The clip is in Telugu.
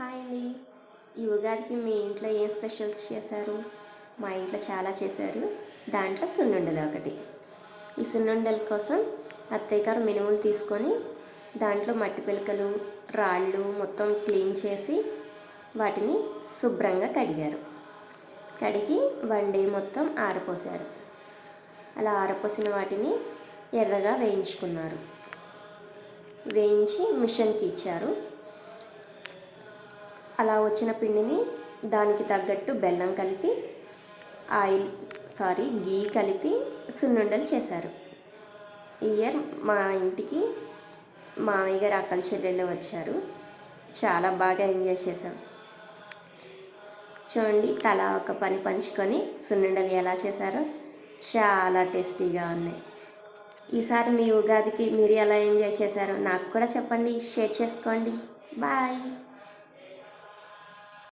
హాయ్ అండి. ఈ ఉగాదికి మీ ఇంట్లో ఏం స్పెషల్స్ చేశారు? మా ఇంట్లో చాలా చేశారు. దాంట్లో సున్నుండలు ఒకటి. ఈ సున్నుండల కోసం అత్తయ్య గారు మినుములు తీసుకొని దాంట్లో మట్టి పిలకలు రాళ్ళు మొత్తం క్లీన్ చేసి వాటిని శుభ్రంగా కడిగారు. కడిగి వండి మొత్తం ఆరపోసారు అలా ఆరపోసిన వాటిని ఎర్రగా వేయించుకున్నారు. వేయించి మిషన్కి ఇచ్చారు. అలా వచ్చిన పిండిని దానికి తగ్గట్టు బెల్లం కలిపి ఆయిల్ సారీ గీ కలిపి సున్నుండలు చేశారు. ఈ ఇయర్ మా ఇంటికి మామయ్య గారు అక్కల చెల్లెళ్ళు వచ్చారు. చాలా బాగా ఎంజాయ్ చేశాం. చూడండి తల ఒక పని పంచుకొని సున్నుండలు ఎలా చేశారో చాలా టేస్టీగా ఉన్నాయి. ఈసారి మీ ఉగాదికి మీరు ఎలా ఎంజాయ్ చేశారో నాకు కూడా చెప్పండి షేర్ చేసుకోండి. బాయ్.